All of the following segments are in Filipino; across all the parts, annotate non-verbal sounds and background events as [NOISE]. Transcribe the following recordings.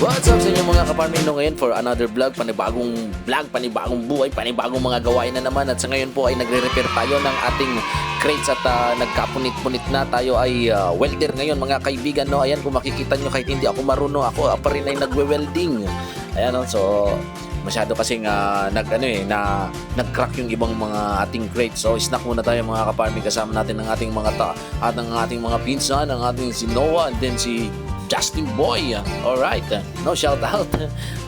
What's up sa inyo mga kaparmino ngayon for another vlog, panibagong vlog, panibagong buhay, panibagong mga gawain na naman at sa ngayon po ay nagre-repair tayo ng ating crates at ah, nagkapunit-punit na tayo ay ah, welder ngayon mga kaibigan no. Ayan kung makikita nyo kahit hindi ako marunong ako pa rin ay nagwe-welding. Ayan no, so masyado kasing ah, nag ano eh na nag-crack yung ibang mga ating crates. So snack muna tayo mga kaparmi kasama natin ng ating mga ta at ng ating mga pinsan, ang ating si Noah and then si Justin Boy. Alright. No, shout out.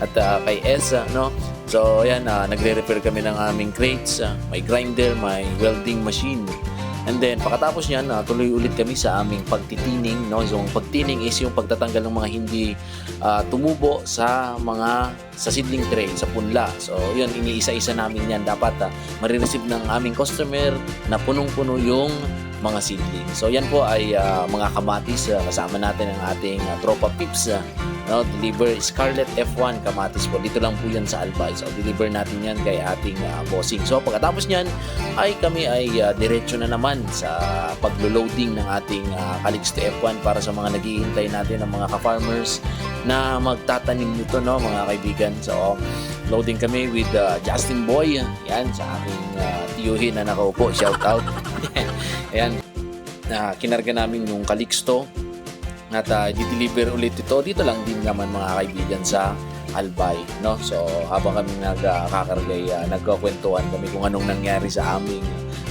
At uh, kay Esa, no? So, ayan, uh, nagre-repair kami ng aming crates. Uh, may grinder, may welding machine. And then, pagkatapos niyan, uh, tuloy ulit kami sa aming pagtitining. No? So, ang pagtining is yung pagtatanggal ng mga hindi uh, tumubo sa mga sa seedling tray, sa punla. So, yun, iniisa-isa namin yan. Dapat uh, marireceive ng aming customer na punong-puno yung mga seedling. So yan po ay ah, mga kamatis ah, kasama natin ang ating ah, tropa pips ah, no, deliver Scarlet F1 kamatis po. Dito lang po yan sa Albay. So deliver natin yan kay ating ah, bossing. So pagkatapos niyan ay kami ay ah, diretso na naman sa paglo-loading ng ating uh, Calixto F1 para sa mga naghihintay natin ng mga ka-farmers na magtatanim nito no mga kaibigan. So loading kami with ah, Justin Boy. Yan sa aking uh, tiyuhin na nakaupo. Shout out. [LAUGHS] Ayan, na kinarga namin yung Calixto. At uh, di-deliver ulit ito. Dito lang din naman mga kaibigan sa Albay no? So habang kami nagkakargay uh, nagkakwentuhan kami kung anong nangyari sa aming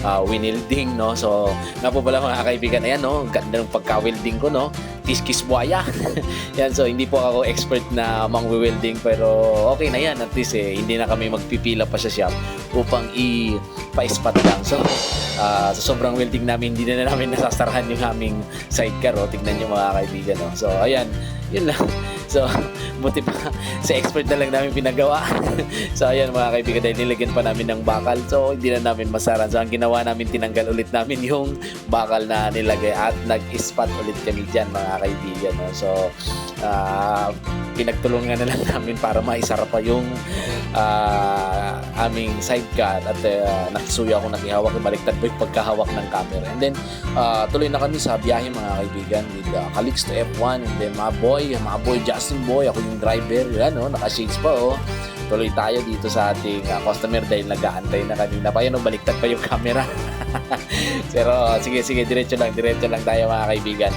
uh, winilding no? So nga po pala mga kaibigan ayan no? Ganda ng pagka-welding ko no? Kiskis buhaya. [LAUGHS] Yan so hindi po ako expert na mang welding pero okay na yan. At least eh, hindi na kami magpipila pa sa shop upang i-pa-spot lang. So uh, sa sobrang welding namin hindi na namin nasasarahan yung aming sidecar oh. tignan nyo mga kaibigan no? so ayan. Yun lang. [LAUGHS] So buti pa sa expert na lang namin pinagawa. [LAUGHS] So ayan mga kaibigan dahil nilagyan pa namin ng bakal. So hindi na namin masaran so ang ginawa namin tinanggal ulit namin yung bakal na nilagay at nag-spot ulit kami dyan mga kaibigan no? so uh, pinagtulungan na lang [LAUGHS] namin para maisara pa yung uh, aming sidecar at uh, nakisuya ako nakihawak baliktad po yung pagkahawak ng camera. And then uh, tuloy na kami sa biyahe mga kaibigan with uh, Calixto F1 and then mga boy mga boy Justin Boy ako yung driver yan naka-shades pa oh. Tuloy tayo dito sa ating uh, customer dahil nag-aantay na kanina pa. Yan oh, baliktad pa yung [LAUGHS] camera. Pero sige sige diretso lang diretso lang tayo mga kaibigan.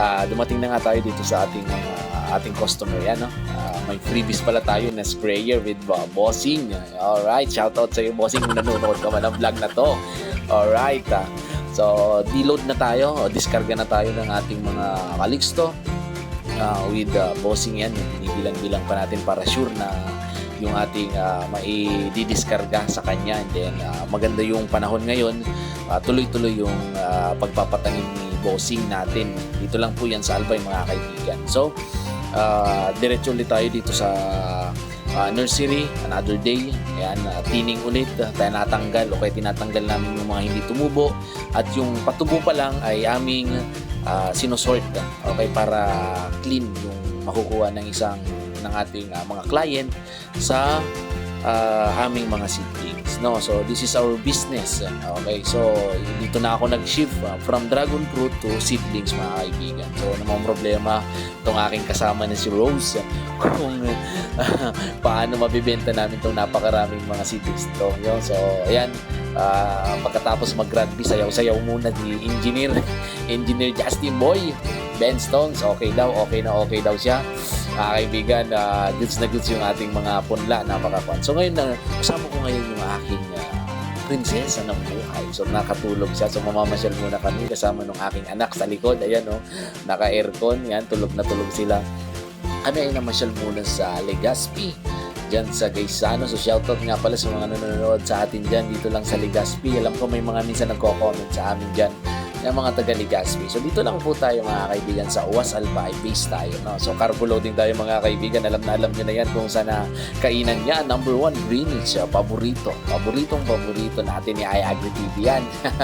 Uh, dumating na nga tayo dito sa ating uh, ating customer. Yan no? Uh, may freebies pala tayo na sprayer with uh, bossing. Alright shout out sa iyo bossing. Kung nanonood ka man ng vlog na to. Alright uh, so deload na tayo o diskarga na tayo ng ating mga Calixto uh, with uh, bossing yan binibilang-bilang pa natin para sure na yung ating uh, maididiskarga sa kanya. And then uh, maganda yung panahon ngayon. Uh, tuloy-tuloy yung uh, pagpapatanim ni bossing natin. Dito lang po yan sa Albay mga kaibigan. So uh, diretso ulit tayo dito sa uh, nursery. Another day. Ayan uh, tining ulit. Uh, tayo natanggal o kaya tinatanggal namin yung mga hindi tumubo. At yung patubo pa lang ay aming uh, sinusort okay para clean yung makukuha ng isang ng ating uh, mga client sa uh, aming mga seedlings no? So this is our business okay? So dito na ako nag-shift uh, from dragon fruit to seedlings mga kaibigan. So namang problema? Itong aking kasama na si Rose [LAUGHS] kung uh, paano mabibenta namin itong napakaraming mga seedlings to yun, so ayan uh, pagkatapos mag-rugby sayaw-sayaw muna di engineer [LAUGHS] engineer Justin Boy Ben Stones okay daw okay na okay daw siya mga kaibigan, uh, goods na goods yung ating mga punla na makakuan. So ngayon, na, kasama ko ngayon yung aking uh, prinsesa ng buhay. So nakatulog siya. So mamamasyal muna kami kasama ng aking anak sa likod. Ayan o, oh, naka-aircon. Yan, tulog na tulog sila. Kami ay namasyal muna sa Legazpi dyan sa Gaisano. So shoutout nga pala sa mga nanonood sa atin dyan dito lang sa Legazpi. Alam ko may mga minsan nagko-comment sa amin dyan ng mga taga Legazpi. So dito lang po tayo mga kaibigan sa Uwas Albay base tayo. No? So carbo loading tayo mga kaibigan. Alam na alam nyo na yan kung saan na kainan niya. Number one, Greenwich. Paborito. Paboritong paborito natin ni iAgri TV yan.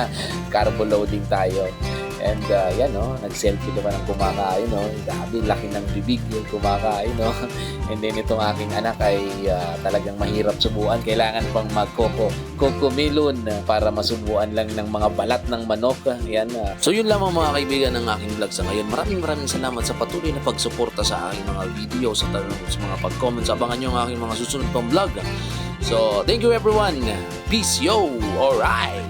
[LAUGHS] carbo loading tayo. And uh, yan, no? nag-selfie naman ang kumakain. No? Grabe, laki ng bibig yung kumakain. No? [LAUGHS] And then itong aking anak ay ah, talagang mahirap subuan. Kailangan pang magkoko kokomilon para masubuan lang ng mga balat ng manok. Yan. ah. So yun lamang mga kaibigan ng aking vlog sa ngayon. Maraming maraming salamat sa patuloy na pagsuporta sa aking mga video, sa, tanong, sa mga pag-comments. Abangan nyo ang aking mga susunod pang vlog. So, thank you everyone. Peace, yo! Alright!